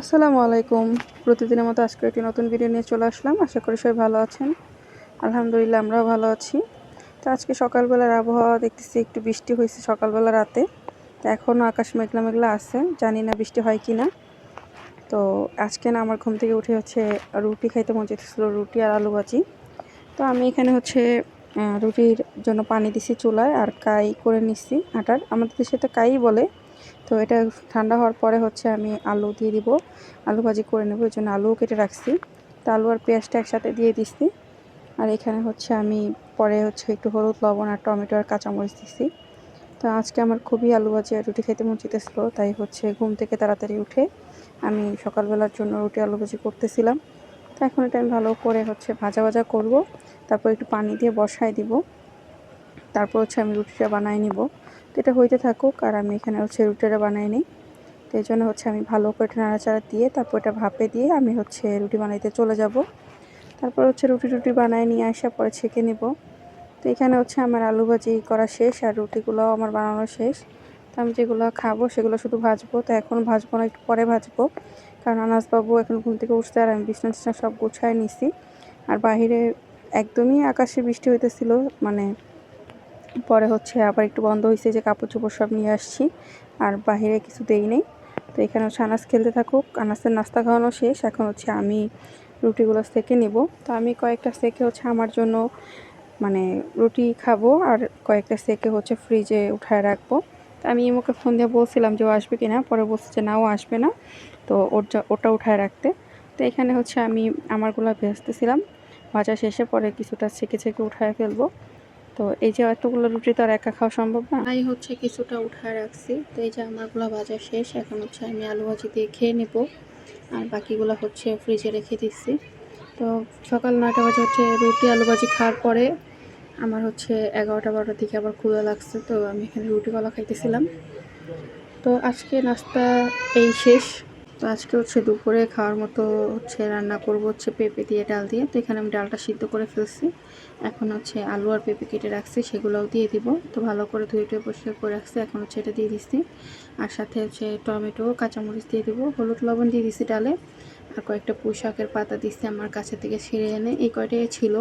আসসালামু আলাইকুম। প্রতিদিনের মতো আজকে একটি নতুন ভিডিও নিয়ে চলে আসলাম। আশা করি সবাই ভালো আছেন। আলহামদুলিল্লাহ, আমরাও ভালো আছি। তো আজকে সকালবেলার আবহাওয়া দেখতেছি, একটু বৃষ্টি হয়েছে সকালবেলা রাতে। তো এখনও আকাশ মেঘলা মেঘলা আছে, জানি না বৃষ্টি হয় কি না তো আজকে না আমার ঘুম থেকে উঠে হচ্ছে রুটি খাইতে মন চাইতেছিল, রুটি আর আলু ভাজি। তো আমি এখানে হচ্ছে রুটির জন্য পানি দিছি চুলায় আর কাই করে নিচ্ছি আটার। আমাদের দেশে তো কাই বলে। তো এটা ঠান্ডা হওয়ার পরে হচ্ছে আমি আলু দিয়ে দিব। আলু ভাজি করে নেব ওই জন্য আলুও কেটে রাখছি। তো আলু আর পেঁয়াজটা একসাথে দিয়ে দিচ্ছি আর এখানে হচ্ছে আমি পরে হচ্ছে একটু হলুদ, লবণ আর টমেটো আর কাঁচামরিচ দিচ্ছি তো আজকে আমার খুবই আলু ভাজি আর রুটি খেতে মন চেতেছিলো তাই হচ্ছে ঘুম থেকে তাড়াতাড়ি উঠে আমি সকালবেলার জন্য রুটি আলু ভাজি করতেছিলাম। তো এখন এটা আমি ভালো করে হচ্ছে ভাজা ভাজা করব। তারপর একটু পানি দিয়ে বসাই দিব। তারপর হচ্ছে আমি রুটিটা বানাই নিব। তো এটা হইতে থাকুক আর আমি এখানে হচ্ছে রুটিটা বানাই নিই। তো এই জন্য হচ্ছে আমি ভালো করে নাড়াচাড়া দিয়ে তারপর এটা ভাপে দিয়ে আমি হচ্ছে রুটি বানাইতে চলে যাব। তারপর হচ্ছে রুটি টুটি বানায় নিয়ে আসা পরে ছেঁকে নেব। তো এখানে হচ্ছে আমার আলু ভাজি করা শেষ আর রুটিগুলোও আমার বানানো শেষ। তো আমি যেগুলো খাব সেগুলো শুধু ভাজবো। তো এখন ভাজবো না, একটু পরে ভাজবো। কারণ আনাজবাবু এখন ঘুম থেকে উঠতে আর আমি বিছনা টিছনা সব গুছায় নিছি। আর বাহিরে একদমই আকাশে বৃষ্টি হইতেছিল মানে পরে হচ্ছে আবার একটু বন্ধ হয়েছে যে কাপড় চোপড় সব নিয়ে আসছি, আর বাহিরে কিছু দেই নেই। তো এখানে হচ্ছে আনাজ খেলতে থাকুক, আনাজের নাস্তা খাওয়ানো শেষ, এখন হচ্ছে আমি রুটিগুলো সেকে নেব। তো আমি কয়েকটা সেকে হচ্ছে আমার জন্য মানে রুটি খাব, আর কয়েকটা সেকে হচ্ছে ফ্রিজে উঠায় রাখব। তো আমি ইমোকে ফোন দিয়ে বলছিলাম যে ও আসবে কি না পরে বলছে যে না, ও আসবে না। তো ওর ওটা উঠায় রাখতে। তো এখানে হচ্ছে আমি আমারগুলো ভেজতেছিলাম, ভাজা শেষে পরে কিছুটা ছেঁকে ছেঁকে উঠায় ফেলব। তো এই যে এতগুলো রুটি তো আর একা খাওয়া সম্ভব না। তাই হচ্ছে কিছুটা উঠায় রাখছি। তো এই যে আমারগুলো ভাজা শেষ, এখন হচ্ছে আমি আলু ভাজি দিয়ে খেয়ে নেব। আর বাকিগুলো হচ্ছে ফ্রিজে রেখে দিচ্ছি। তো সকাল নয়টা বাজে হচ্ছে রুটি, আলু ভাজি খাওয়ার পরে আমার হচ্ছে এগারোটা বারোটার দিকে আবার ক্ষুদা লাগছে, তো আমি এখানে রুটি কলা খাইতেছিলাম। তো আজকে নাস্তা এই শেষ। তো আজকে হচ্ছে দুপুরে খাওয়ার মতো হচ্ছে রান্না করব হচ্ছে পেঁপে দিয়ে, ডাল দিয়ে। তো এখানে আমি ডালটা সিদ্ধ করে ফেলছি। এখন হচ্ছে আলু আর পেঁপে কেটে রাখছি, সেগুলোও দিয়ে দিব। তো ভালো করে ধুয়ে টুয়ে পরিষ্কার করে রাখছি, এখন হচ্ছে এটা দিয়ে দিচ্ছি আর সাথে হচ্ছে টমেটো, কাঁচামরিচ দিয়ে দিব, হলুদ লবণ দিয়ে দিচ্ছি ডালে। আর কয়েকটা পুঁশাকের পাতা দিচ্ছি আমার কাছে থেকে ছিঁড়ে এনে। এই কয়টাই ছিল,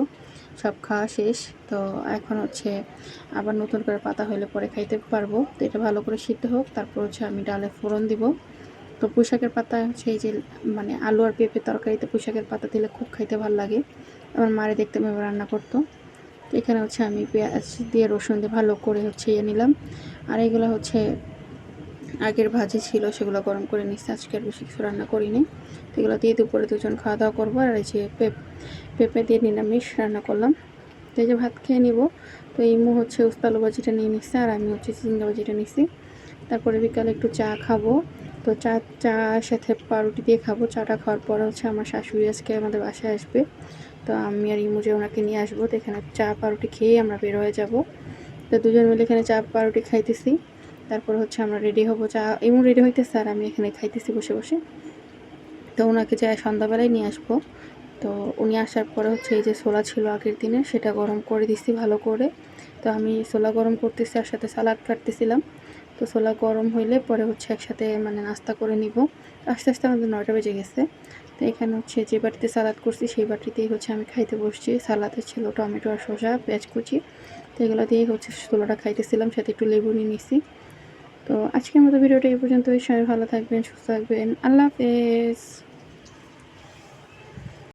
সব খাওয়া শেষ। তো এখন হচ্ছে আবার নতুন করে পাতা হলে পরে খাইতে পারব। তো এটা ভালো করে সিদ্ধ হোক, তারপর হচ্ছে আমি ডালে ফোড়ন দিব। তো পুঁশাকের পাতা হচ্ছে এই যে মানে আলু আর পেঁপে তরকারিতে পুঁশাকের পাতা দিলে খুব খাইতে ভালো লাগে। আমার মারে দেখতে আমি রান্না করতো। তো এখানে হচ্ছে আমি পেঁয়াজ দিয়ে রসুন দিয়ে ভালো করে হচ্ছে ইয়ে নিলাম। আর এগুলো হচ্ছে আগের ভাজি ছিল, সেগুলো গরম করে নিচ্ছি আজকে আর বেশি কিছু রান্না করিনি। তো এগুলো দিয়ে দুপুরে দুজন খাওয়া দাওয়া করব। আর এই যে পেঁপে দিয়ে নিরামিষ রান্না করলাম। তো এই যে ভাত খেয়ে নিব। তো ইমু হচ্ছে উস্তালু ভাজিটা নিয়ে নিচ্ছে আর আমি হচ্ছে চিংড়া ভাজিটা নিচ্ছি তারপরে বিকালে একটু চা খাব। তো চা চা সাথে পাউরুটি দিয়ে খাব। চাটা খাওয়ার পরে হচ্ছে আমার শাশুড়ি আজকে আমাদের বাসায় আসবে। তো আমি আর ইমুজে ওনাকে নিয়ে আসব, তো এখানে চা, পাউরুটি খেয়েই আমরা বের হয়ে যাব। তো দুজন মিলে এখানে চা, পাউরুটি খাইতেছি। তারপর হচ্ছে আমরা রেডি হব। চা, ইমু রেডি হইতেছে আর আমি এখানে খাইতেছি বসে বসে। তো ওনাকে যাই সন্ধ্যাবেলায় নিয়ে আসব। তো উনি আসার পরে হচ্ছে এই যে ছোলা ছিল আগের দিনে সেটা গরম করে দিচ্ছি ভালো করে। তো আমি ছোলা গরম করতেছি আর সাথে সালাদ কাটতেছিলাম। তো ছোলা গরম হইলে পরে হচ্ছে একসাথে মানে নাস্তা করে নিব। আস্তে আস্তে আমাদের নয়টা বেজে গেছে। তো এখানে হচ্ছে যে বাটিতে সালাদ করছি, সেই বাটিতেই হচ্ছে আমি খাইতে বসছি। সালাদে ছিল টমেটো আর শসা, পেঁয়াজ কুচি। তো এগুলো দিয়েই হচ্ছে ছোলাটা খাইতেছিলাম, সাথে একটু লেবু নিয়ে নিছি। তো আজকের মতো ভিডিওটা এই পর্যন্তই। সবাই ভালো থাকবেন, সুস্থ থাকবেন। আল্লাহ হাফেজ।